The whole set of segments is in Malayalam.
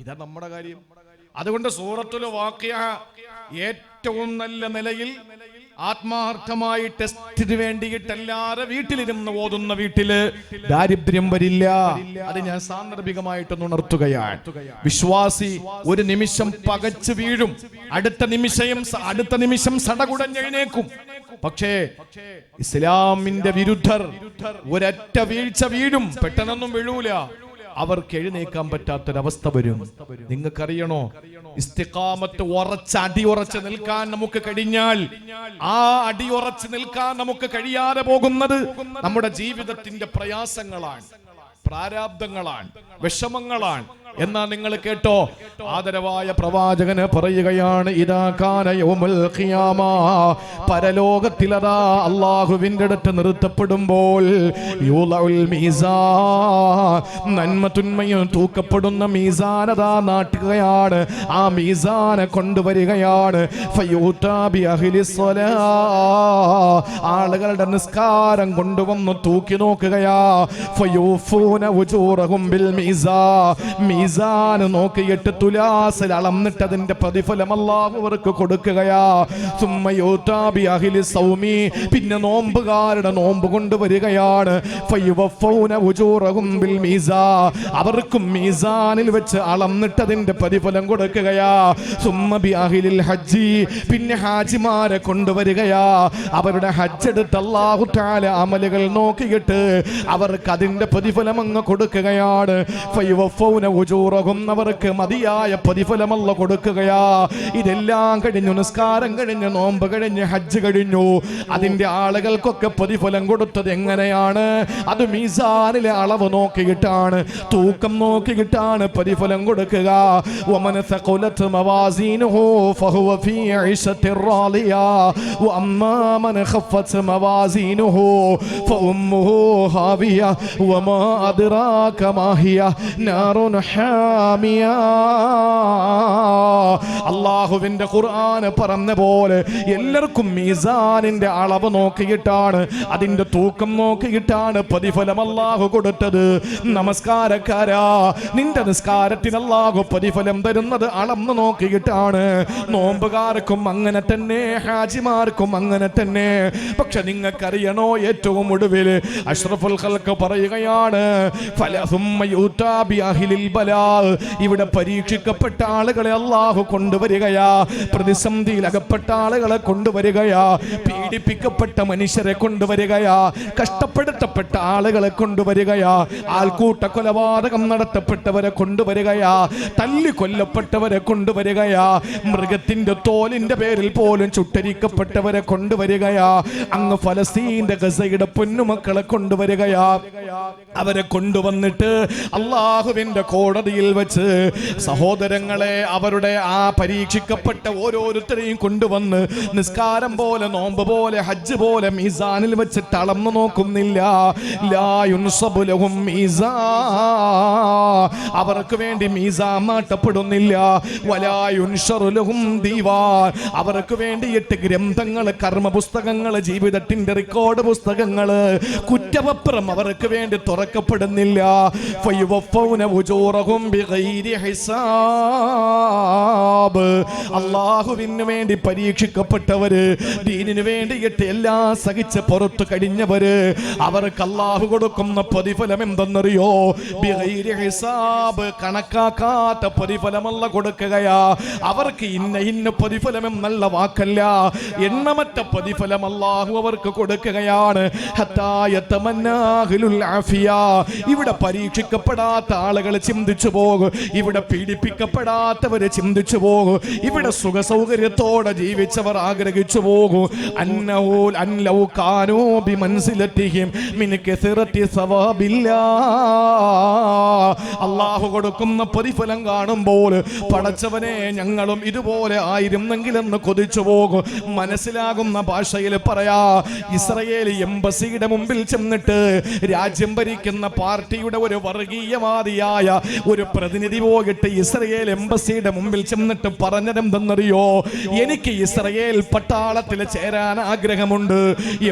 ഇതാ നമ്മുടെ കാര്യം. അതുകൊണ്ട് സൂറത്തുൽ വാക്യ ഏറ്റവും നല്ല നിലയിൽ ആത്മാർത്ഥമായി ടെസ്റ്റിന് വേണ്ടിയിട്ട് എല്ലാവരും വീട്ടിലിരുന്ന് ഓതുന്ന വീട്ടിൽ ദാരിദ്ര്യം വരില്ല. അത് ഞാൻ സാന്ദർഭികമായിട്ടൊന്ന് ഉണർത്തുകയാണ്. വിശ്വാസി ഒരു നിമിഷം പകച്ചു വീഴും. അടുത്ത നിമിഷം അടുത്ത നിമിഷം സടകുടഞ്ഞെഴുന്നേക്കും. പക്ഷേ ഇസ്ലാമിന്റെ വിരുദ്ധർ ഒരറ്റ വീഴ്ച വീഴും. പെട്ടെന്നൊന്നും വീഴൂല അവർക്ക് എഴുന്നേക്കാൻ പറ്റാത്തൊരവസ്ഥ വരും. നിങ്ങൾക്കറിയണോ? ഇസ്തിഖാമത്ത് ഉറച്ച് അടിയുറച്ച് നിൽക്കാൻ നമുക്ക് കഴിഞ്ഞാൽ ആ അടി ഉറച്ച് നിൽക്കാൻ നമുക്ക് കഴിയാതെ പോകുന്നത് നമ്മുടെ ജീവിതത്തിന്റെ പ്രയാസങ്ങളാണ് പ്രാരാബ്ദങ്ങളാണ് വിഷമങ്ങളാണ്. എന്നാ നിങ്ങൾ കേട്ടോ ആദരവായ പ്രവാചകന് പറയുകയാണ് ഇതാ കാന യൗമുൽ ഖിയാമ. പരലോകത്തിലതാ അള്ളാഹുവിന്റെ അടുത്ത് നിർത്തപ്പെടുമ്പോൾ നന്മ തുന്മയും തൂക്കപ്പെടുന്ന മീസാനതാ നാട്ടുകയാണ്. ആ മീസാനെ കൊണ്ടുവരികയാണ്. ആളുകളുടെ നിസ്കാരം കൊണ്ടുവന്ന് തൂക്കി നോക്കുകയാ. ഫയൂഫൂന ഉജൂറഹും ബിൽ മീസാ. മീസാൻ നോക്കിയിട്ട് തുലാസിൽ അളന്നിട്ട് അതിന്റെ പ്രതിഫലം അല്ലാഹു അവർക്ക് കൊടുക്കുകയാ. സുമ്മ യൂത്താ അഹിലി സൗമി. പിന്നെ നോമ്പുകാരുടെ നോമ്പ് കൊണ്ടുവരികയാണ്. അവർക്കും മീസാനിൽ വെച്ച് അളന്നിട്ടതിന്റെ പ്രതിഫലം കൊടുക്കുകയാ. സുമ്മ ബി അഹ്ലിൽ ഹജ്ജി. പിന്നെ ഹാജിമാരെ കൊണ്ടുവരികയാ. അവരുടെ ഹജ്ജ് എടുത്ത് അല്ലാഹു തആല അമലുകൾ നോക്കിയിട്ട് അവർക്ക് അതിന്റെ പ്രതിഫലം അങ്ങ് കൊടുക്കുകയാണ്. ഫയുവഫൂന ഉജൂറഹും അവർക്ക് മതിയായ പ്രതിഫലമല്ല കൊടുക്കുകയാ ഇതെല്ലാം കഴിഞ്ഞു നിസ്കാരം കഴിഞ്ഞ് നോമ്പ് കഴിഞ്ഞ് ഹജ്ജ് കഴിഞ്ഞു അതിന്റെ ആളുകൾക്കൊക്കെ പ്രതിഫലം കൊടുത്തത് എങ്ങനെയാണ് അത് മീസാനിലെ അളവ് നോക്കിയിട്ടാണ് തൂക്കം നോക്കിയിട്ടാണ് പ്രതിഫലം കൊടുക്കുക ومن ثقلت موازينه فهو في عيشة راضية وأما من خفت موازينه فأمه هاوية وما أدراك ما هي نار അള്ളാഹുവിന്റെ ഖുർആാന് പറഞ്ഞ പോലെ എല്ലാവർക്കും മീസാനിന്റെ അളവ് നോക്കിയിട്ടാണ് അതിന്റെ തൂക്കം നോക്കിയിട്ടാണ് പ്രതിഫലം അള്ളാഹു കൊടുത്തത്. നമസ്കാരക്കാരാ നിന്റെ നിസ്കാരത്തിന് അള്ളാഹു പ്രതിഫലം തരുന്നത് അളന്ന് നോക്കിയിട്ടാണ്. നോമ്പുകാർക്കും അങ്ങനെ തന്നെ ഹാജിമാർക്കും അങ്ങനെ തന്നെ. പക്ഷെ നിങ്ങൾക്കറിയണോ ഏറ്റവും ഒടുവിൽ? അഷ്റഫുൽ പറയുകയാണ് ഫല ബലാ. ഇവിടെ പരീക്ഷിക്കപ്പെട്ട ആളുകളെ അള്ളാഹു കൊണ്ടുവരികയാ. പ്രതിസന്ധിയിൽ അകപ്പെട്ട ആളുകളെ കൊണ്ടുവരികയാ. പീഡിപ്പിക്കപ്പെട്ട മനുഷ്യരെ കൊണ്ടുവരികയാ. കഷ്ടപ്പെടുത്തപ്പെട്ട ആളുകളെ കൊണ്ടുവരികയാ. ആൾക്കൂട്ട കൊലപാതകം നടത്തപ്പെട്ടവരെ കൊണ്ടുവരികയാ. തല്ലി കൊല്ലപ്പെട്ടവരെ കൊണ്ടുവരികയാ. മൃഗത്തിന്റെ തോലിന്റെ പേരിൽ പോലും ചുട്ടരിക്കപ്പെട്ടവരെ കൊണ്ടുവരികയാ. അങ്ങ് ഫലസ്തീന്റെ ഗസയുടെ പൊന്നുമക്കളെ കൊണ്ടുവരികയാ. അവരെ കൊണ്ടുവന്നിട്ട് അള്ളാഹുവിന്റെ കോടതിയിൽ വെച്ച് സഹോദരങ്ങളെ അവരുടെ ആ പരീക്ഷിക്കപ്പെട്ട ഓരോരുത്തരെയും കൊണ്ടുവന്ന് നിസ്കാരം പോലെ നോമ്പ് പോലെ ഹജ്ജ് പോലെ മീസാനിൽ വെച്ച് തളർന്നു നോക്കുന്നില്ല മീസാ. അവർക്ക് വേണ്ടി മീസാ നാട്ടപ്പെടുന്നില്ല വലാ ദീവാ. അവർക്ക് വേണ്ടിയിട്ട് ഗ്രന്ഥങ്ങൾ കർമ്മ പുസ്തകങ്ങൾ ജീവിതത്തിന്റെ റെക്കോർഡ് പുസ്തകങ്ങൾ കുറ്റപത്രം അവർക്ക് വേണ്ടി തുറക്കപ്പെടുന്നില്ല ഫയുവഫൗന ബിഗൈരി ഹിസാബ്. അള്ളാഹുവിന് വേണ്ടി പരീക്ഷിക്കപ്പെട്ടവര് ദീനിന് വേണ്ടിയിട്ട് എല്ലാം സഹിച്ച് പുറത്തു കഴിഞ്ഞവര് അവർക്ക് അള്ളാഹു കൊടുക്കുന്ന പ്രതിഫലം എന്തെന്നറിയോ ബിഗൈരി ഹിസാബ് കണക്കാക്കാത്ത പ്രതിഫലമല്ല കൊടുക്കുകയാ. അവർക്ക് ഇന്ന ഇന്ന പ്രതിഫലം എന്നല്ല വാക്കല്ല. എണ്ണമറ്റ പ്രതിഫലം അള്ളാഹു അവർക്ക് കൊടുക്കുകയാണ്. ഇവിടെ പരീക്ഷിക്കപ്പെടാത്ത ആളുകൾ ചിന്തിച്ചു പോകും. ഇവിടെ പീഡിപ്പിക്കപ്പെടാത്തവര് ചിന്തിച്ചു പോകും. ഇവിടെ സുഖ സൗകര്യത്തോടെ ജീവിച്ചവർ ആഗ്രഹിച്ചു പോകും. അള്ളാഹു കൊടുക്കുന്ന പ്രതിഫലം കാണുമ്പോൾ പടച്ചവനെ ഞങ്ങളും ഇതുപോലെ ആയിരുന്നെങ്കിലെന്ന് കൊതിച്ചു പോകും. മനസ്സിലാകുന്ന ഭാഷയിൽ പറയാ ഇസ്രയേൽ എംബസിയുടെ മുമ്പിൽ ചെന്നിട്ട് രാജ്യം ഭരിക്കുന്ന പാർട്ടിയുടെ ഒരു വർഗീയവാദിയായ ഒരു പ്രതിനിധി പോയിട്ട് ഇസ്രയേൽ എംബസിയുടെ മുമ്പിൽ ചെന്നിട്ട് പറഞ്ഞതെന്തെന്നറിയോ? എനിക്ക് ഇസ്രയേൽ പട്ടാളത്തിൽ ചേരാൻ ആഗ്രഹമുണ്ട്.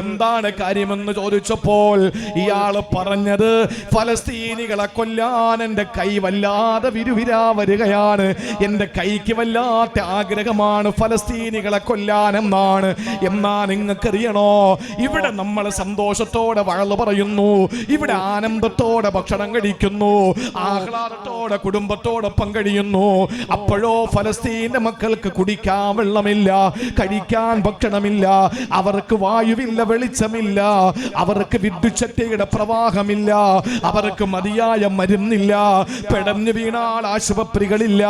എന്താണ് കാര്യമെന്ന് ചോദിച്ചപ്പോൾ ഇയാൾ പറഞ്ഞത് ഫലസ്തീനികളെ കൊല്ലാൻ എന്റെ കൈ വല്ലാതെ വിരുവിരാ വരികയാണ്. എന്റെ കൈക്ക് വല്ലാത്ത ആഗ്രഹമാണ് ഫലസ്തീനികളെ കൊല്ലാനെന്നാണ്. എന്നാ നിങ്ങൾക്കറിയണോ? ഇവിടെ നമ്മൾ സന്തോഷത്തോടെ വളർന്നു പറയുന്നു ഇവിടെ ആനന്ദത്തോടെ ഭക്ഷണം കഴിക്കുന്നു ആഹ്ലാദത്തോടെ കുടുംബത്തോടൊപ്പം കഴിയുന്നു അപ്പോഴോ ഫലസ്തീന്റെ മക്കൾക്ക് കുടിക്കാൻ വെള്ളമില്ല കഴിക്കാൻ ഭക്ഷണമില്ല അവർക്ക് വായുവില്ല വെളിച്ചമില്ല അവർക്ക് വിദ്യുച്ഛക്തിയുടെ പ്രവാഹമില്ല അവർക്ക് മതിയായ മരുന്നില്ല പെടഞ്ഞു വീണാൽ ആശുപത്രികളില്ല.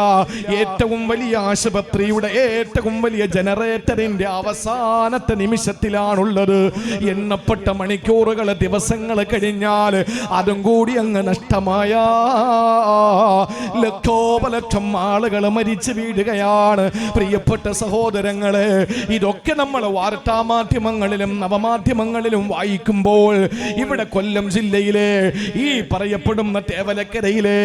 ഏറ്റവും വലിയ ആശുപത്രിയുടെ ഏറ്റവും വലിയ ജനറേറ്ററിന്റെ അവസാനത്തെ നിമിഷത്തിലാണുള്ളത്. എണ്ണപ്പെട്ട മണിക്കൂറുകൾ ദിവസങ്ങൾ കഴിഞ്ഞാൽ അതും കൂടി അങ്ങ് നഷ്ടമായ. ലക്ഷോപലക്ഷം ആളുകൾ മരിച്ചു വീഴുകയാണ്. പ്രിയപ്പെട്ട സഹോദരങ്ങളെ ഇതൊക്കെ നമ്മൾ വാർത്താ മാധ്യമങ്ങളിലും നവമാധ്യമങ്ങളിലും വായിക്കുമ്പോൾ ഇവിടെ കൊല്ലം ജില്ലയിലെ ഈ പറയപ്പെടുന്ന തേവലക്കരയിലെ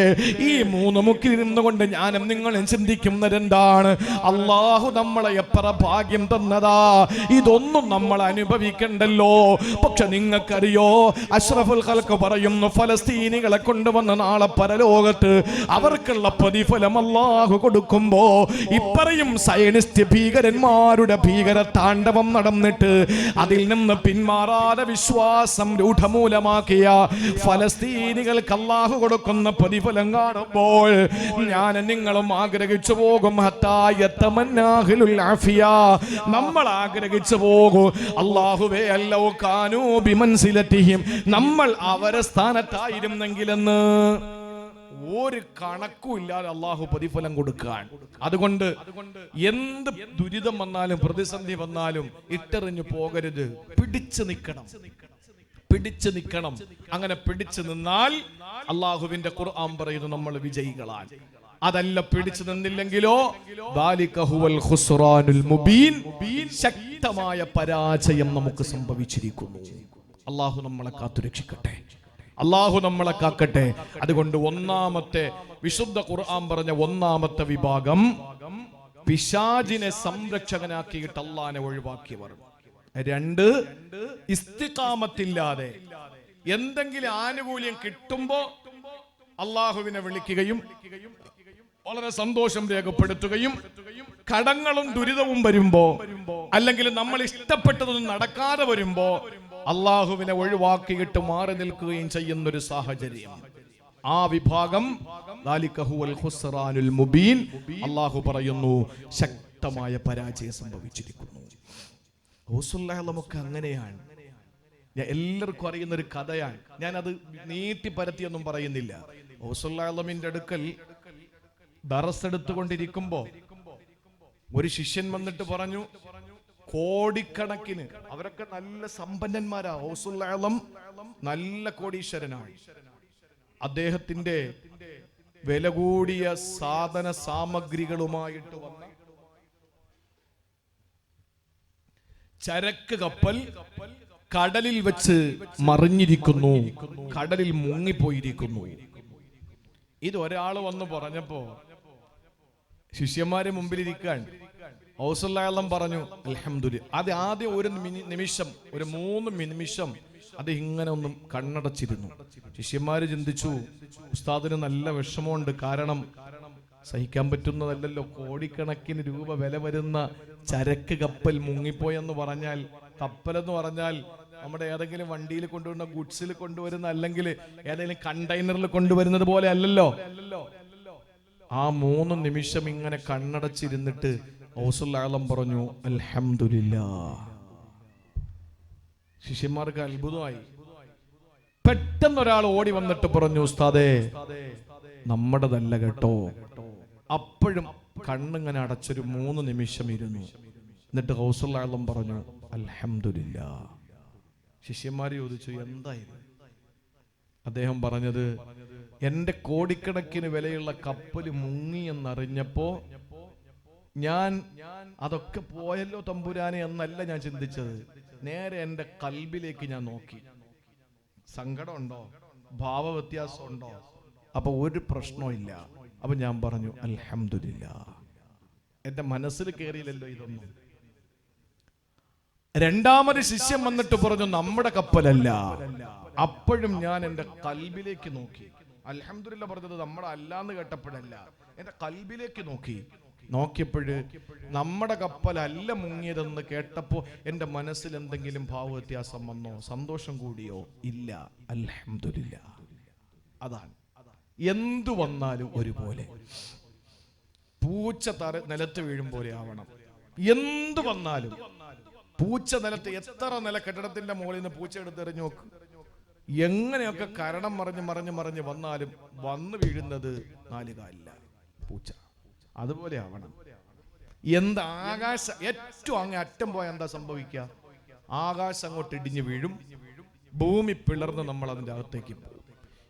ഈ മൂന്ന് മുക്കിൽ നിന്നുകൊണ്ട് ഞാനും നിങ്ങളും ചിന്തിക്കുന്നതെന്താണ് അള്ളാഹു നമ്മളെ എത്ര ഭാഗ്യം തന്നതാ. ഇതൊന്നും നമ്മൾ അനുഭവിക്കണ്ടല്ലോ. പക്ഷെ നിങ്ങൾക്കറിയോ അഷ്റഫുൽ ഖൽക്ക് പറയുന്നു ഫലസ്തീനികളെ കൊണ്ടുവന്ന നാളെ പരലോകത്ത് അവർക്കുള്ള പ്രതിഫലം അള്ളാഹു കൊടുക്കുമ്പോ ഇപ്പറയും സയനിസ്റ്റ് ഭീകരന്മാരുടെ ഭീകര താണ്ഡവം നടന്നിട്ട് അതിൽ നിന്ന് പിന്മാറാതെ വിശ്വാസം രൂഢമൂലമാക്കിയ ഫലസ്തീനികൾക്ക് അള്ളാഹു കൊടുക്കുന്ന പ്രതിഫലം കാണുമ്പോൾ ഞാൻ നിങ്ങളും ആഗ്രഹിച്ചു പോകും നമ്മൾ ആഗ്രഹിച്ചു പോകും അള്ളാഹുവേ അല്ലോ കാനൂ ബിമൻസിലറ്റിഹിം നമ്മൾ അവരെ സ്ഥാനത്തായിരുന്നെങ്കിലെന്ന്. ഒരു കണക്കും ഇല്ലാതെ അള്ളാഹു പ്രതിഫലം കൊടുക്കാൻ. അതുകൊണ്ട് എന്ത് ദുരിതം വന്നാലും പ്രതിസന്ധി വന്നാലും ഇട്ടെറിഞ്ഞു പോകരുത്. പിടിച്ചു നിൽക്കണം. പിടിച്ചു നിൽക്കണം. അങ്ങനെ പിടിച്ചു നിന്നാൽ അള്ളാഹുവിന്റെ ഖുർആൻ പറയുന്നു നമ്മൾ വിജയികളാണ്. അതല്ല പിടിച്ചു നിന്നില്ലെങ്കിലോ? മുബീൻ. ശക്തമായ പരാജയം നമുക്ക് സംഭവിച്ചിരിക്കുന്നു. അള്ളാഹു നമ്മളെ കാത്തുരക്ഷിക്കട്ടെ. അള്ളാഹു നമ്മളെ കാക്കട്ടെ. അതുകൊണ്ട് ഒന്നാമത്തെ വിശുദ്ധ ഖുർആൻ പറഞ്ഞ ഒന്നാമത്തെ വിഭാഗം പിശാജിനെ സംരക്ഷകനാക്കിയിട്ട് അള്ളാനെ ഒഴിവാക്കിയവർ. രണ്ട് ഇസ്തികാമത്തില്ലാതെ എന്തെങ്കിലും ആനുകൂല്യം കിട്ടുമ്പോ അള്ളാഹുവിനെ വിളിക്കുകയും വളരെ സന്തോഷം രേഖപ്പെടുത്തുകയും കടങ്ങളും ദുരിതവും വരുമ്പോ അല്ലെങ്കിൽ നമ്മൾ ഇഷ്ടപ്പെട്ടതൊന്നും നടക്കാതെ വരുമ്പോ അള്ളാഹുവിനെ ഒഴിവാക്കിയിട്ട് മാറി നിൽക്കുകയും ചെയ്യുന്ന ഒരു സാഹചര്യം. ആ വിഭാഗം മുബീൻ അള്ളാഹു പറയുന്നു ശക്തമായ പരാജയം സംഭവിച്ചിരിക്കുന്നു. നമുക്ക് അങ്ങനെയാണ്. എല്ലാവർക്കും അറിയുന്ന ഒരു കഥയാണ്. ഞാനത് നീട്ടി പരത്തിയൊന്നും പറയുന്നില്ല. ഹൗസുല്ലാമിന്റെ അടുക്കൽ ദറസ് എടുത്തുകൊണ്ടിരിക്കുമ്പോ ഒരു ശിഷ്യൻ വന്നിട്ട് പറഞ്ഞു കോടിക്കണക്കിന് അവരൊക്കെ നല്ല സമ്പന്നന്മാരാ. ഹൗസുല്ലം നല്ല കോടീശ്വരനാണ്. അദ്ദേഹത്തിന്റെ വില കൂടിയ സാധന സാമഗ്രികളുമായിട്ട് വന്ന ചരക്ക് കപ്പൽ കടലിൽ വെച്ച് മറിഞ്ഞിരിക്കുന്നു. കടലിൽ മുങ്ങിപ്പോയിരിക്കുന്നു. ഇത് ഒരാൾ വന്ന് പറഞ്ഞപ്പോ ശിഷ്യന്മാരെ മുമ്പിലിരിക്കാൻ ഔസല്ലാളം പറഞ്ഞു അലഹമുല്ല അത് ആദ്യം ഒരു നിമിഷം ഒരു മൂന്ന് നിമിഷം അത് ഇങ്ങനെ ഒന്നും കണ്ണടച്ചിരുന്നു. ശിഷ്യന്മാര് ചിന്തിച്ചു ഉസ്താദിന് നല്ല വിഷമമുണ്ട്. കാരണം സഹിക്കാൻ പറ്റുന്നതല്ലല്ലോ. കോടിക്കണക്കിന് രൂപ വില വരുന്ന ചരക്ക് കപ്പൽ മുങ്ങിപ്പോയെന്ന് പറഞ്ഞാൽ കപ്പൽ എന്ന് പറഞ്ഞാൽ നമ്മുടെ ഏതെങ്കിലും വണ്ടിയിൽ കൊണ്ടുവരുന്ന ഗുഡ്സിൽ കൊണ്ടുവരുന്ന അല്ലെങ്കിൽ ഏതെങ്കിലും കണ്ടെയ്നറിൽ കൊണ്ടുവരുന്നത് പോലെ അല്ലല്ലോ. ആ മൂന്ന് നിമിഷം ഇങ്ങനെ കണ്ണടച്ചിരുന്നിട്ട് ഔസുല്ലാളം പറഞ്ഞു അൽഹംദുലില്ലാ. ശിഷ്യന്മാർക്ക് അത്ഭുതമായി. പെട്ടെന്ന് ഒരാൾ ഓടി വന്നിട്ട് പറഞ്ഞു ഉസ്താദേ നമ്മുടെതല്ല കേട്ടോ. അപ്പോഴും കണ്ണിങ്ങനെ അടച്ചൊരു മൂന്ന് നിമിഷം ഇരുന്നു. എന്നിട്ട് ഹൗസുള്ളാളം പറഞ്ഞു അൽഹംദുലില്ലാ. ശിഷ്യന്മാർ ചോദിച്ചു എന്തായിരുന്നു അദ്ദേഹം പറഞ്ഞത് എന്റെ കോടിക്കണക്കിന് വിലയുള്ള കപ്പൽ മുങ്ങി എന്നറിഞ്ഞപ്പോ ഞാൻ അതൊക്കെ പോയല്ലോ തമ്പുരാനെ എന്നല്ല ഞാൻ ചിന്തിച്ചത്. നേരെ എന്റെ കൽബിലേക്ക് ഞാൻ നോക്കി. സങ്കടമുണ്ടോ? ഉണ്ടോ അപ്പൊ ഒരു പ്രശ്നവും ഇല്ല. അപ്പൊ ഞാൻ പറഞ്ഞു അലഹമില്ല എന്റെ മനസ്സിൽ കയറിയില്ലല്ലോ ഇതൊന്നും. രണ്ടാമത് ശിഷ്യം വന്നിട്ട് പറഞ്ഞു നമ്മുടെ കപ്പലല്ല. അപ്പോഴും ഞാൻ എന്റെ കൽബിലേക്ക് നോക്കി. അൽഹംദുലില്ല പറഞ്ഞത് നമ്മുടെ അല്ലാന്ന് കേട്ടപ്പോഴല്ല. എന്റെ കൽബിലേക്ക് നോക്കി. നോക്കിയപ്പോഴ് നമ്മുടെ കപ്പലല്ല മുങ്ങിയതെന്ന് കേട്ടപ്പോ എന്റെ മനസ്സിൽ എന്തെങ്കിലും ഭാവവ്യത്യാസം വന്നോ? സന്തോഷം കൂടിയോ? ഇല്ല. അലഹമില്ല അതാണ്. എന്തു വന്നാലും ഒരുപോലെ. പൂച്ച തറ നിലത്ത് വീഴും പോലെ ആവണം. എന്തു വന്നാലും. പൂച്ച നിലത്ത് എത്ര നില കെട്ടിടത്തിന്റെ മുകളിൽ നിന്ന് പൂച്ച എടുത്തെറിഞ്ഞു നോക്ക്. എങ്ങനെയൊക്കെ കരണം മറിഞ്ഞ് മറിഞ്ഞ് മറിഞ്ഞ് വന്നാലും വന്നു വീഴുന്നത് നാലുകാലില്ല. പൂച്ച. അതുപോലെ ആവണം. എന്ത് ആകാശ ഏറ്റവും അങ്ങ് അറ്റം പോയാൽ എന്താ സംഭവിക്കുക ആകാശം അങ്ങോട്ട് ഇടിഞ്ഞു വീഴും. ഭൂമി പിളർന്ന് നമ്മൾ അതിന്റെ അകത്തേക്ക് പോകും.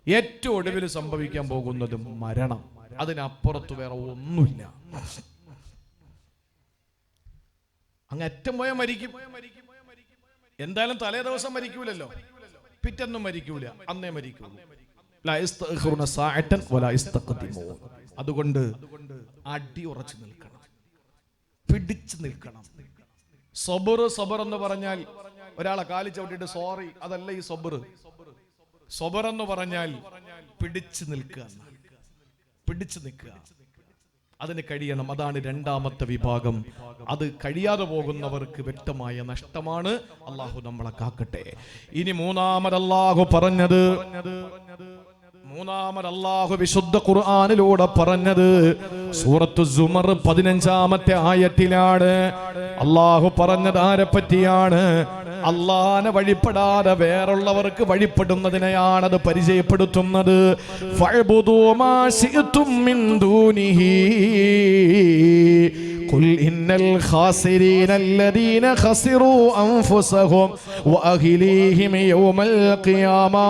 ഏറ്റവും ഒടുവിൽ സംഭവിക്കാൻ പോകുന്നത് മരണം. അതിനപ്പുറത്ത് വേറെ ഒന്നുമില്ല. അങ്ങ് അറ്റം പോയാൽ മരിക്കും. എന്തായാലും തലേ ദിവസം മരിക്കൂലല്ലോ. പിറ്റെന്നും മരിക്കൂല. അന്നേ മരിക്കൂല. അതുകൊണ്ട് അടി ഉറച്ചു നിൽക്കണം. പിടിച്ചു നിൽക്കണം. സബർ സബർ എന്ന് പറഞ്ഞാൽ ഒരാളെ കാലി ചവിട്ടിട്ട് സോറി അതല്ല ഈ സബർ. സബർ എന്ന് പറഞ്ഞാൽ പിടിച്ചു നിൽക്കുക. പിടിച്ചു നിൽക്കുക. അതിന് കഴിയണം. അതാണ് രണ്ടാമത്തെ വിഭാഗം. അത് കഴിയാതെ പോകുന്നവർക്ക് വ്യക്തമായ നഷ്ടമാണ്. അള്ളാഹു നമ്മളെ കാക്കട്ടെ. ഇനി മൂന്നാമത് അള്ളാഹു പറഞ്ഞത്. മൂന്നാമത് അള്ളാഹു വിശുദ്ധ ഖുർആാനിലൂടെ പറഞ്ഞത്. സൂറത്തു സുമർ പതിനഞ്ചാമത്തെ ആയത്തിലാണ്. അള്ളാഹു പറഞ്ഞത് ആരെ പറ്റിയാണ് അള്ളാനെ വഴിപ്പെടാതെ വേറുള്ളവർക്ക് വഴിപ്പെടുന്നതിനെയാണ് അത് പരിചയപ്പെടുത്തുന്നത് ഫഅ്ബുദൂ മാ ശിഅ്തും മിൻ ദൂനിഹി قل إن الخاسرين الذين خسروا أنفسهم وأهليهم يوم القيامة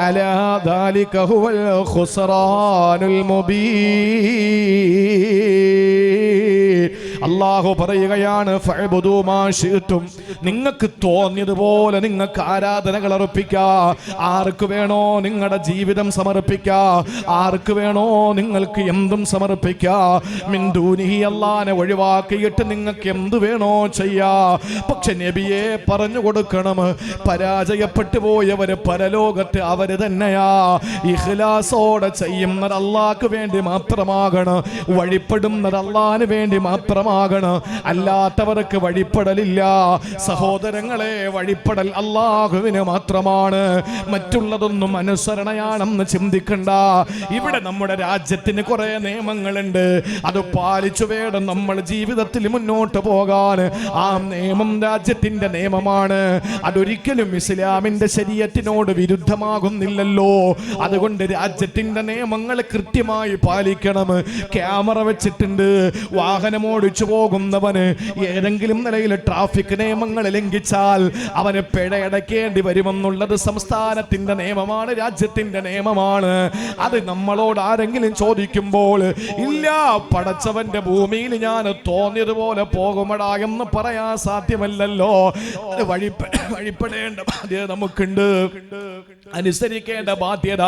ألا ذلك هو الخسران المبين അള്ളാഹു പറയുകയാണ് നിങ്ങൾക്ക് തോന്നിയതുപോലെ നിങ്ങൾക്ക് ആരാധനകൾ അർപ്പിക്കാ. ആർക്ക് വേണോ നിങ്ങളുടെ ജീവിതം സമർപ്പിക്കാ. ആർക്ക് വേണോ നിങ്ങൾക്ക് എന്തും സമർപ്പിക്കാ. മിന്ദൂനിഹി അള്ളാനെ ഒഴിവാക്കിയിട്ട് നിങ്ങൾക്ക് എന്ത് വേണോ ചെയ്യാ. പക്ഷെ നബിയെ പറഞ്ഞു കൊടുക്കണം പരാജയപ്പെട്ടു പോയവര് പരലോകത്ത് അവർ തന്നെയാ. ഇഹ്ലാസോടെ ചെയ്യുന്നത് അള്ളാഹ്ക്ക് വേണ്ടി മാത്രമാകണം വഴിപ്പെടുന്നത് അള്ളാഹിന് വേണ്ടി മാത്രമാകണം അല്ലാത്തവർക്ക് വഴിപ്പെടലില്ല. സഹോദരങ്ങളെ വഴിപ്പെടൽ അള്ളാഹുവിന് മാത്രമാണ്. മറ്റുള്ളതൊന്നും അനുസരണയാണെന്ന് ചിന്തിക്കണ്ട. ഇവിടെ നമ്മുടെ രാജ്യത്തിന് കുറെ നിയമങ്ങളുണ്ട്. അത് പാലിച്ചു വേണം നമ്മൾ ജീവിതത്തിൽ മുന്നോട്ട് പോകാൻ. ആ നിയമം രാജ്യത്തിന്റെ നിയമമാണ്. അതൊരിക്കലും ഇസ്ലാമിന്റെ ശരീരത്തിനോട് വിരുദ്ധമാകുന്നില്ലല്ലോ. അതുകൊണ്ട് രാജ്യത്തിന്റെ നിയമങ്ങൾ കൃത്യമായി പാലിക്കണം. ക്യാമറ വെച്ചിട്ടുണ്ട്. വാഹനം ഓടിച്ചു പോകുന്നവന് ഏതെങ്കിലും നിലയിൽ ട്രാഫിക് നിയമങ്ങൾ ലംഘിച്ചാൽ അവന് പിഴയടക്കേണ്ടി വരുമെന്നുള്ളത് സംസ്ഥാനത്തിന്റെ നിയമമാണ് രാജ്യത്തിന്റെ നിയമമാണ്. അത് നമ്മളോട് ആരെങ്കിലും ചോദിക്കുമ്പോൾ ഇല്ല പടച്ചവന്റെ ഭൂമിയിൽ ഞാൻ തോന്നിയതുപോലെ പോകുമടാ എന്ന് പറയാൻ സാധ്യമല്ലല്ലോ. വഴി വഴിപ്പെടേണ്ട ബാധ്യത നമുക്കുണ്ട്. അനുസരിക്കേണ്ട ബാധ്യത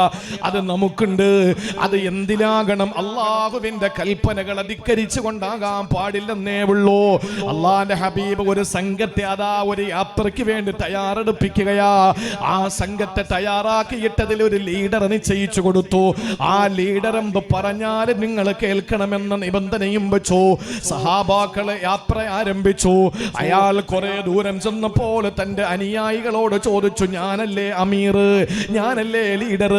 അത് നമുക്കുണ്ട്. അത് എന്തിനാകണം? അള്ളാഹുവിന്റെ കൽപ്പനകൾ അധികരിച്ചു കൊണ്ടാകാൻ പാടില്ലെന്നേ ഉള്ളൂ. അള്ളാന്റെ ഹബീബ് ഒരു സംഘത്തെ അതാ ഒരു യാത്രയ്ക്ക് വേണ്ടി തയ്യാറെടുപ്പിക്കുകയാ. ആ സംഘത്തെ തയ്യാറാക്കിയിട്ടതിൽ ഒരു ലീഡർ നിശ്ചയിച്ചു കൊടുത്തു. ആ ലീഡർ എന്ത് പറഞ്ഞാൽ നിങ്ങൾ കേൾക്കണമെന്ന നിബന്ധനയും വെച്ചു. സഹാബാക്കളെ യാത്ര ആരംഭിച്ചു. അയാൾ കുറെ ദൂരം ചെന്നപ്പോൾ തന്റെ അനുയായികളോട് ചോദിച്ചു ഞാനല്ലേ അമീർ? ഞാനല്ലേ ലീഡർ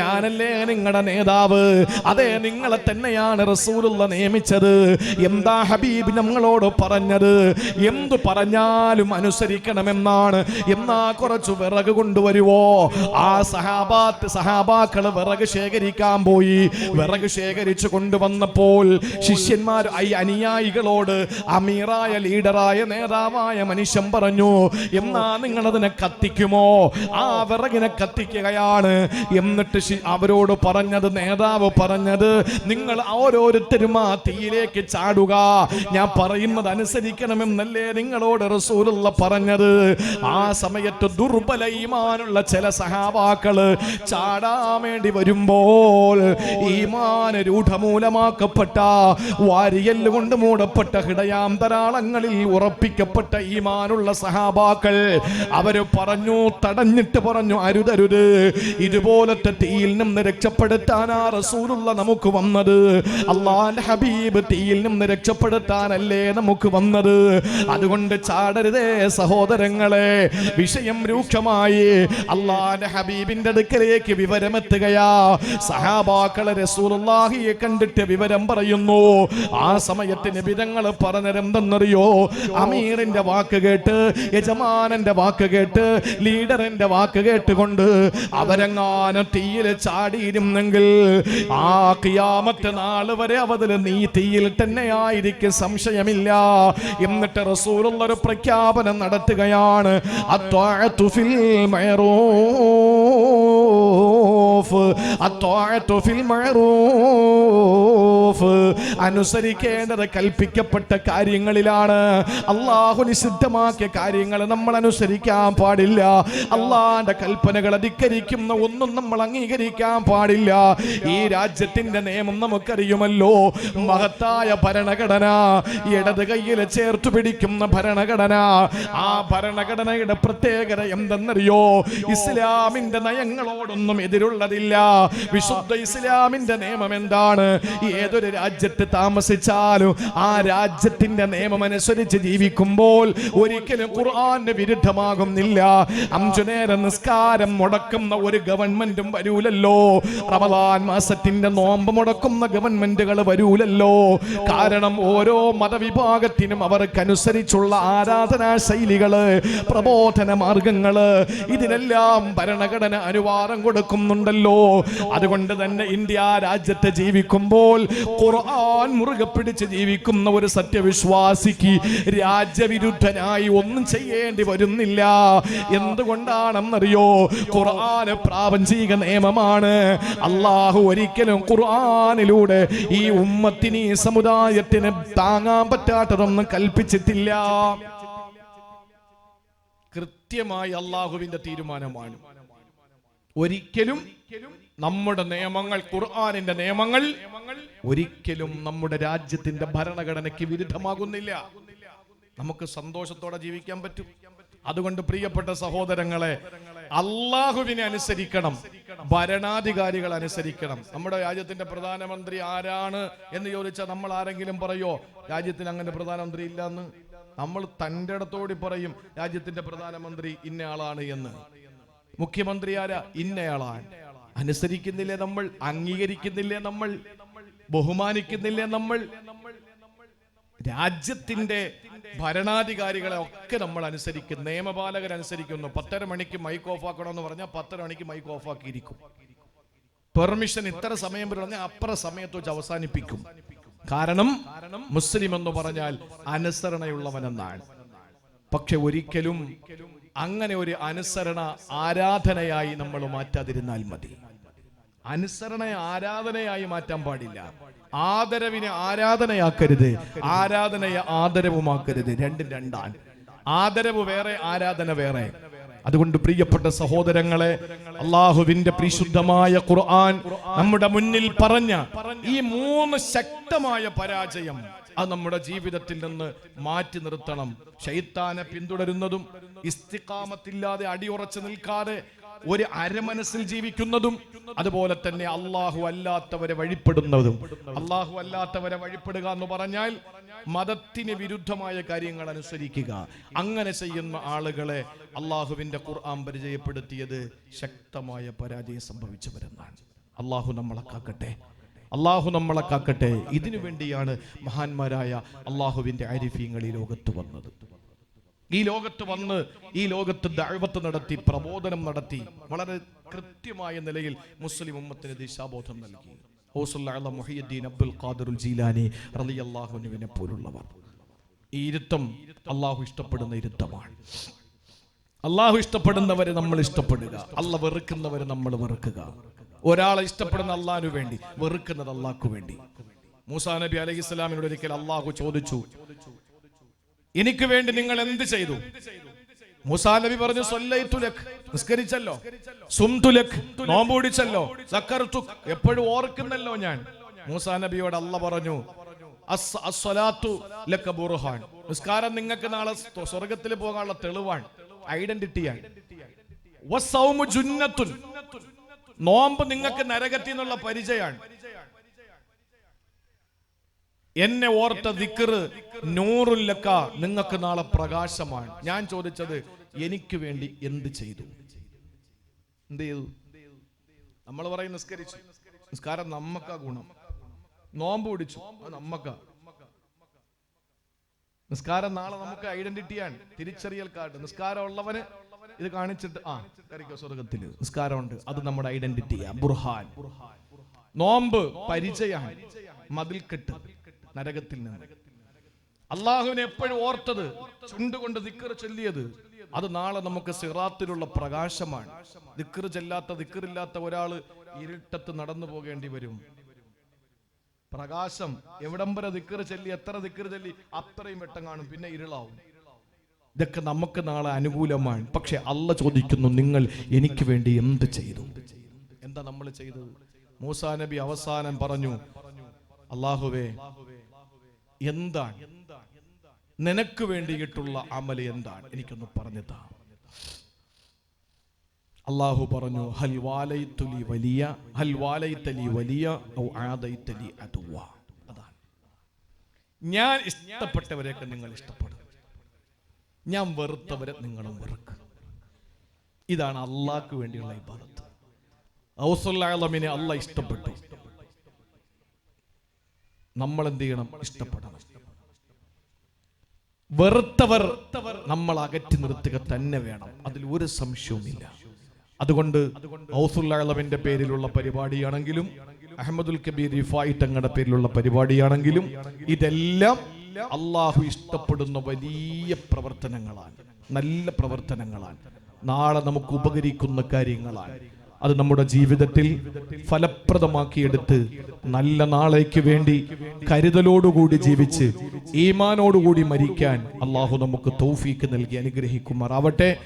ഞാനല്ലേ നിങ്ങളുടെ നേതാവ്? അതെ നിങ്ങളെ തന്നെയാണ് റസൂലുള്ള നിയമിച്ചത്. എന്താ ഹബീബ് നമ്മളോട് പറഞ്ഞത്. എന്തു പറഞ്ഞാലും അനുസരിക്കണമെന്നാണ്. എന്നാ കുറച്ചു വിറക് കൊണ്ടുവരുവോ? ആ സഹാബാത്ത് സഹാബാക്കൾ വിറക് ശേഖരിക്കാൻ പോയി. വിറക് ശേഖരിച്ചു കൊണ്ടുവന്നപ്പോൾ ശിഷ്യന്മാർ ഈ അനുയായികളോട് അമീറായ ലീഡറായ നേതാവായ മനുഷ്യൻ പറഞ്ഞു എന്നാ നിങ്ങൾ അതിനെ കത്തിക്കുമോ? ആ വിറകിനെ കത്തിക്കുകയാണ്. എന്നിട്ട് അവരോട് പറഞ്ഞത് നേതാവ് പറഞ്ഞത് നിങ്ങൾ ഓരോരുത്തരും ആ തീയിലേക്ക് ചാടുക. ഞാൻ പറയുന്നത് അനുസരിക്കണമെന്നല്ലേ നിങ്ങളോട് റസൂലുള്ള പറഞ്ഞത്? ആ സമയത്ത് ദുർബല ഈമാനുള്ള ചില സഹാബാക്കൾ ചാടാൻ വേണ്ടി വരുമ്പോൾ ഈമാന രൂഢമൂലമാക്കപ്പെട്ട വാരിയൽ കൊണ്ട് മൂടപ്പെട്ട ഹൃദയാന്തരാളങ്ങളിൽ ഉറപ്പിക്കപ്പെട്ട ഈമാനുള്ള സഹാബാക്കൾ അവർ പറഞ്ഞു തടഞ്ഞിട്ട് പറഞ്ഞു അരുതരുത്. ഇതുപോലത്തെ തീയിൽ നിന്ന് രക്ഷപ്പെടുത്താനാ റസൂലുള്ള നമുക്ക് വന്നത്. അള്ളാൻ ഹബീബ് തീയിൽ നിന്ന് രക്ഷപ്പെടുത്താനല്ലേ നമുക്ക് വന്നത്? അതുകൊണ്ട് ചാടരുതേ സഹോദരങ്ങളെ വിഷയം രൂക്ഷമായി. അള്ളാന്റെ ഹബീബിന്റെ അടുക്കലേക്ക് വിവരമെത്തുകയാ. സഹാബാക്കളെ റസൂലുള്ളാഹിയെ കണ്ടിട്ട് വിവരം പറയുന്നു. ആ സമയത്ത് നിബിതങ്ങൾ പറഞ്ഞതെന്തെന്നറിയോ? അമീറിന്റെ വാക്ക് കേട്ട് യജമാനന്റെ വാക്ക് കേട്ട് ലീഡറിന്റെ വാക്ക് കേട്ടുകൊണ്ട് അവരെങ്ങാനും തീയിൽ ചാടിയിരുന്നെങ്കിൽ ആ കിയാമത്തെ നാൾ വരെ അവതിൽ നീ തീയിൽ തന്നെ സംശയമില്ല. എന്നിട്ട് റസൂലുള്ള ഒരു പ്രഖ്യാപനം നടത്തുകയാണ്. അത്വാ തുഫിൽ ഫിൽ ഫിൽ അനുസരിക്കേണ്ടത് കൽപ്പിക്കപ്പെട്ട കാര്യങ്ങളിലാണ്. അള്ളാഹു നിഷിദ്ധമാക്കിയ കാര്യങ്ങൾ നമ്മൾ അനുസരിക്കാൻ പാടില്ല. അള്ളാഹിന്റെ കൽപ്പനകൾ അധികരിക്കുന്ന ഒന്നും നമ്മൾ അംഗീകരിക്കാൻ പാടില്ല. ഈ രാജ്യത്തിന്റെ നിയമം നമുക്കറിയുമല്ലോ. മഹത്തായ ഭരണഘടന ഇടത് കയ്യിൽ ചേർത്തു പിടിക്കുന്ന ഭരണഘടന. ആ ഭരണഘടനയുടെ പ്രത്യേകത എന്തെന്നറിയോ? ഇസ്ലാമിന്റെ നയങ്ങളോടൊന്നും എതിരുള്ളതില്ല വിശുദ്ധ ഇസ്ലാമിന്റെ നിയമം എന്താണ്? ഏതൊരു രാജ്യത്ത് താമസിച്ചാലും ആ രാജ്യത്തിന്റെ നിയമം അനുസരിച്ച് ജീവിക്കുമ്പോൾ ഒരിക്കലും ഖുർആന് വിരുദ്ധമാകുന്നില്ല. അഞ്ചു നേരം നിസ്കാരം മുടക്കുന്ന ഒരു ഗവൺമെന്റും വരൂലല്ലോ. റമദാൻ മാസത്തിന്റെ നോമ്പ് മുടക്കുന്ന ഗവൺമെന്റുകൾ വരൂലല്ലോ. കാരണം ഓരോ മതവിഭാഗത്തിനും അവർക്കനുസരിച്ചുള്ള ആരാധനാ ശൈലികൾ പ്രബോധന മാർഗങ്ങൾ ഇതിനെല്ലാം ഭരണഘടന അനുവാദം കൊടുക്കുന്നുണ്ടല്ലോ അതുകൊണ്ട് തന്നെ ഇന്ത്യ രാജ്യത്തെ ജീവിക്കുമ്പോൾ ഖുർആൻ മുറുകെ പിടിച്ച് ജീവിക്കുന്ന ഒരു സത്യവിശ്വാസിക്ക് രാജ്യവിരുദ്ധനായി ഒന്നും ചെയ്യേണ്ടി വരുന്നില്ല. എന്തുകൊണ്ടാണെന്നറിയോ? ഖുർആന് പ്രാപഞ്ചിക നിയമമാണ്. അള്ളാഹു ഒരിക്കലും ഖുർആനിലൂടെ ഈ ഉമ്മത്തിന് ഈ സമുദായത്തിന് താങ്ങാൻ പറ്റാത്തതൊന്നും കൽപ്പിച്ചിട്ടില്ല. കൃത്യമായി അള്ളാഹുവിന്റെ തീരുമാനമാണ്. ഒരിക്കലും നമ്മുടെ നിയമങ്ങൾ ഖുർആാനിന്റെ നിയമങ്ങൾ ഒരിക്കലും നമ്മുടെ രാജ്യത്തിന്റെ ഭരണഘടനയ്ക്ക് വിരുദ്ധമാകുന്നില്ല. നമുക്ക് സന്തോഷത്തോടെ ജീവിക്കാൻ പറ്റും. അതുകൊണ്ട് പ്രിയപ്പെട്ട സഹോദരങ്ങളെ അള്ളാഹുവിനെ അനുസരിക്കണം ഭരണാധികാരികൾ അനുസരിക്കണം. നമ്മുടെ രാജ്യത്തിന്റെ പ്രധാനമന്ത്രി ആരാണ് എന്ന് ചോദിച്ചാൽ നമ്മൾ ആരെങ്കിലും പറയോ രാജ്യത്തിന് അങ്ങനെ പ്രധാനമന്ത്രി ഇല്ലെന്ന്? നമ്മൾ തന്റെ ഇടത്തോടി പറയും രാജ്യത്തിന്റെ പ്രധാനമന്ത്രി ഇന്ന ആളാണ് എന്ന്. മുഖ്യമന്ത്രി ഇന്നയാളാണ്. അനുസരിക്കുന്നില്ലേ നമ്മൾ? അംഗീകരിക്കുന്നില്ലേ നമ്മൾ? ബഹുമാനിക്കുന്നില്ലേ നമ്മൾ? രാജ്യത്തിന്റെ ഭരണാധികാരികളെ ഒക്കെ നമ്മൾ അനുസരിക്കും. നിയമപാലകർ അനുസരിക്കുന്നു. പത്തര മണിക്ക് മൈക്ക് ഓഫ് ആക്കണം എന്ന് പറഞ്ഞാൽ പത്തര മണിക്ക് മൈക്ക് ഓഫ് ആക്കിയിരിക്കും. പെർമിഷൻ ഇത്ര സമയം പറഞ്ഞാൽ അപ്പുറ സമയത്ത് വെച്ച് അവസാനിപ്പിക്കും. കാരണം മുസ്ലിം എന്ന് പറഞ്ഞാൽ അനുസരണയുള്ളവനെന്നാണ്. പക്ഷെ ഒരിക്കലും അങ്ങനെ ഒരു അനുസരണ ആരാധനയായി നമ്മൾ മാറ്റാതിരുന്നാൽ മതി. അനുസരണയെ ആരാധനയായി മാറ്റാൻ പാടില്ല. ആദരവിനെ ആരാധനയാക്കരുത് ആരാധനയെ ആദരവുമാക്കരുത്. രണ്ടും രണ്ടാണ്. ആദരവ് വേറെ ആരാധന വേറെ. അതുകൊണ്ട് പ്രിയപ്പെട്ട സഹോദരങ്ങളെ അള്ളാഹുവിന്റെ പരിശുദ്ധമായ ഖുർആൻ നമ്മുടെ മുന്നിൽ പറഞ്ഞ ഈ മൂന്ന് ശക്തമായ പരാജയം അത് നമ്മുടെ ജീവിതത്തിൽ നിന്ന് മാറ്റി നിർത്തണം. ശൈത്താനെ പിന്തുടരുന്നതും ഇസ്തിക്കാമത്തില്ലാതെ അടിയുറച്ചു നിൽക്കാതെ ഒരു അരമനസ്സിൽ ജീവിക്കുന്നതും അതുപോലെ തന്നെ അള്ളാഹു അല്ലാത്തവരെ വഴിപ്പെടുന്നതും. അള്ളാഹു അല്ലാത്തവരെ വഴിപ്പെടുക എന്ന് പറഞ്ഞാൽ മതത്തിന് വിരുദ്ധമായ കാര്യങ്ങൾ അനുസരിക്കുക. അങ്ങനെ ചെയ്യുന്ന ആളുകളെ അള്ളാഹുവിന്റെ ഖുർആൻ പരിചയപ്പെടുത്തിയത് ശക്തമായ പരാജയം സംഭവിച്ചവരെന്നാണ്. അള്ളാഹു നമ്മളെ കാക്കട്ടെ. അള്ളാഹു നമ്മളെ കാക്കട്ടെ. ഇതിനു വേണ്ടിയാണ് മഹാന്മാരായ അള്ളാഹുവിന്റെ അരിഫീങ്ങൾ ഈ ലോകത്ത് വന്നത്. ഈ ലോകത്ത് വന്ന് ഈ ലോകത്ത് ദഅവത്ത് നടത്തി പ്രബോധനം നടത്തി വളരെ കൃത്യമായ നിലയിൽ മുസ്ലിം ഉമ്മത്തിന് ദിശാബോധം നൽകി. ഹൗസുൽ മുഹിയുദ്ദീൻ അബ്ദുൽ ഖാദിറുൽ ജീലാനി റലി അള്ളാഹുനുവിനെ പോലുള്ളവർ. ഈ ഇരുത്തം അള്ളാഹു ഇഷ്ടപ്പെടുന്ന ഇരുത്തമാണ്. അള്ളാഹു ഇഷ്ടപ്പെടുന്നവരെ നമ്മൾ ഇഷ്ടപ്പെടുക. അല്ല വെറുക്കുന്നവരെ നമ്മൾ വെറുക്കുക. ഒരാളെ ഇഷ്ടപ്പെടുന്ന അള്ളാഹു വേണ്ടി വെറുക്കുന്നത് അള്ളാഹ്ക്ക് വേണ്ടി. മൂസാ നബി അലൈഹി ഇസ്ലാമിനോട് ഒരിക്കൽ അള്ളാഹു ചോദിച്ചു എനിക്ക് വേണ്ടി നിങ്ങൾ എന്ത് ചെയ്തു? മൂസാ നബി പറഞ്ഞു "സ്വല്ലൈതുലക്." നിസ്കരിച്ചല്ലോ. സുംതുലക് നോമ്പ് പിടിച്ചല്ലോ. സക്കർത്തുക് എപ്പോഴും ഓർക്കുന്നല്ലോ ഞാൻ. മൂസാ നബിയോട് അല്ല പറഞ്ഞു "അസ്- അസ്സലാത്തു ലക ബുർഹാൻ. നിസ്കാരം നിങ്ങൾക്ക് നാളെ സ്വർഗത്തിൽ പോകാനുള്ള തെളിവാണ്. ഐഡന്റിറ്റിയാണ്. നോമ്പ് നിങ്ങൾക്ക് നരകത്തിൽ നിന്നുള്ള പരിചയമാണ്. എന്നെ ഓർത്ത ദിക്കറ് നൂറുല്ലക്ക നിങ്ങൾക്ക് നാളെ പ്രകാശമാണ്. ഞാൻ ചോദിച്ചത് എനിക്ക് വേണ്ടി എന്ത് ചെയ്തു? എന്ത് ചെയ്തു? നമ്മൾ പറയും നിസ്കരിച്ചു. നിസ്കാരം നമ്മക്ക ഗുണം. നോമ്പ് പിടിച്ചു. നമ്മക്ക നമ്മക്കാ. നിസ്കാരം നാളെ നമുക്ക് ഐഡന്റിറ്റിയാണ് തിരിച്ചറിയൽ കാർഡ്. നിസ്കാരം ഉള്ളവന് ഇത് കാണിച്ചിട്ട് ആ കറിക്കോ സ്വർഗത്തിൽ നിസ്കാരമുണ്ട്. അത് നമ്മുടെ ഐഡന്റിറ്റി ബുർഹാൻ. നോമ്പ് പരിചയമാണ്. മതിൽക്കെട്ട് നരകത്തിൽ നിന്ന്. അള്ളാഹുവിനെ എപ്പോഴും ഓർത്തത് ചുണ്ടുകൊണ്ട് ദിക്കറ് ചൊല്ലിയത്. അത് നാളെ നമുക്ക് സിറാത്തിലുള്ള പ്രകാശമാണ്. ദിക്കറ് ചെല്ലാത്ത ദിക്കറില്ലാത്ത ഒരാൾ ഇരുട്ടത്ത് നടന്നു പോകേണ്ടി വരും. പ്രകാശം എവിടം വരെ ദിക്കറ് ചൊല്ലി എത്ര ദിക്കറ് ചെല്ലി അത്രയും വെട്ടം കാണും പിന്നെ ഇരുളാവും. ഇതൊക്കെ നമുക്ക് നാളെ അനുകൂലമാണ്. പക്ഷെ അല്ല ചോദിക്കുന്നു നിങ്ങൾ എനിക്ക് വേണ്ടി എന്ത് ചെയ്തു? എന്താ നമ്മൾ ചെയ്തത്? മൂസാ നബി അവസാനം പറഞ്ഞു അള്ളാഹുവേ എന്താണ്? നിനക്ക് വേണ്ടിയിട്ടുള്ള അമൽ എന്താണ്? എനിക്കൊന്ന് പറഞ്ഞതാ അള്ളാഹു പറഞ്ഞു ഹൽ വാലൈത്തുലി വലിയ ഹൽ വാലൈത്തലി വലിയ അതാണ്. ഞാൻ ഇഷ്ടപ്പെട്ടവരെയൊക്കെ നിങ്ങൾ ഇഷ്ടപ്പെടും. ഞാൻ വെറുത്തവരെ നിങ്ങളും വെറുക്കും. ഇതാണ് അള്ളാഹ്ക്ക് വേണ്ടിയുള്ള ഇബാദത്ത്. ഔസുല്ലാളമിനെ അല്ല ഇഷ്ടപ്പെട്ടു. നമ്മൾ എന്ത് ചെയ്യണം? ഇഷ്ടപ്പെടണം. വെറുത്തവർ നമ്മൾ അകറ്റി നിർത്തുക തന്നെ വേണം. അതിൽ ഒരു സംശയവുമില്ല. അതുകൊണ്ട് ഔസുല്ലാളമിന്റെ പേരിലുള്ള പരിപാടിയാണെങ്കിലും അഹമ്മദുൽ കബീർ റിഫായി തങ്ങളുടെ പേരിലുള്ള പരിപാടിയാണെങ്കിലും ഇതെല്ലാം അള്ളാഹു ഇഷ്ടപ്പെടുന്ന വലിയ പ്രവർത്തനങ്ങളാണ്. നല്ല പ്രവർത്തനങ്ങളാണ്. നാളെ നമുക്ക് ഉപകരിക്കുന്ന കാര്യങ്ങളാണ്. അത് നമ്മുടെ ജീവിതത്തിൽ ഫലപ്രദമാക്കിയെടുത്ത് നല്ല നാളേക്ക് വേണ്ടി കരുതലോടുകൂടി ജീവിച്ച് ഈമാനോടുകൂടി മരിക്കാൻ അള്ളാഹു നമുക്ക് തൗഫീക്ക് നൽകി അനുഗ്രഹിക്കുമാറാവട്ടെ.